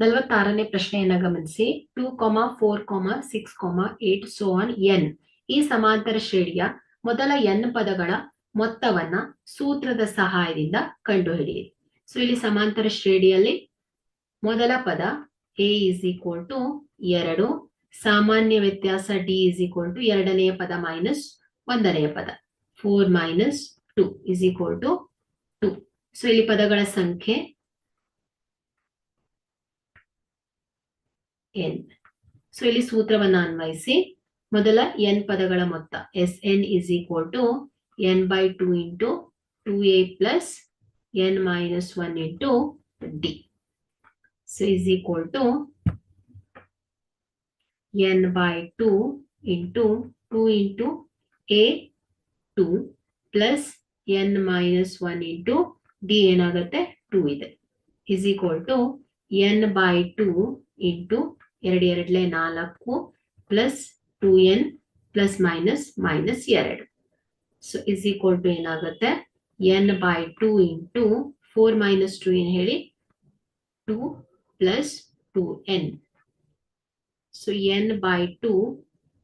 ನಲವತ್ತಾರನೇ ಪ್ರಶ್ನೆಯನ್ನ ಗಮನಿಸಿ. Two comma four comma six ಕಾಮ eight so on N E ಸಮಾಂತರ ಶ್ರೇಣಿಯ ಮೊದಲ ಎನ್ ಪದಗಳ ಮೊತ್ತವನ್ನ ಸೂತ್ರದ ಸಹಾಯದಿಂದ ಕಂಡುಹಿಡಿಯಿರಿ. ಸೊ ಇಲ್ಲಿ ಸಮಾಂತರ ಶ್ರೇಣಿಯಲ್ಲಿ ಮೊದಲ ಪದ ಎ ಇಸ್ ಈಕ್ವಲ್ ಟು ಎರಡು. ಸಾಮಾನ್ಯ ವ್ಯತ್ಯಾಸ ಡಿ ಇಸ್ ಈಕ್ವಲ್ ಟು ಎರಡನೆಯ ಪದ ಮೈನಸ್ ಒಂದನೆಯ ಪದ. Four minus two is equal to two so ಇಲ್ಲಿ ಪದಗಳ ಸಂಖ್ಯೆ ಎನ್. ಸೊ ಇಲ್ಲಿ ಸೂತ್ರವನ್ನು ಅನ್ವಯಿಸಿ. ಮೊದಲ ಎನ್ ಪದಗಳ ಮೊತ್ತ. S N is equal to N by two into two A plus N minus one into D so is equal to N by two into two into A two plus N minus one into D ಏನಾಗುತ್ತೆ? Two ಇದೆ. Is equal to N by two into ಎರಡು ಎರಡ್ಲೆ ನಾಲ್ಕು plus two N plus minus minus ಎರಡು. So is equal to ಏನಾಗುತ್ತೆ? N by two into four minus two ಏನ್ ಹೇಳಿ? Two plus two N so N by two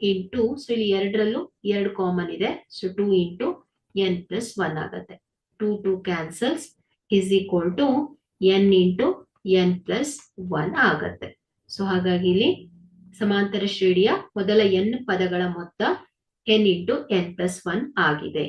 into so ಇಲ್ಲಿ ಎರಡರಲ್ಲೂ ಎರಡು ಕಾಮನ್ ಇದೆ. So two into N plus one ಆಗತ್ತೆ. Two two cancels is equal to N into N plus one ಆಗತ್ತೆ. So ಹಾಗಾಗಿ ಇಲ್ಲಿ ಸಮಾಂತರ ಶ್ರೇಣಿಯ ಮೊದಲ ಎನ್ ಪದಗಳ ಮೊತ್ತ N into N plus one ಆಗಿದೆ.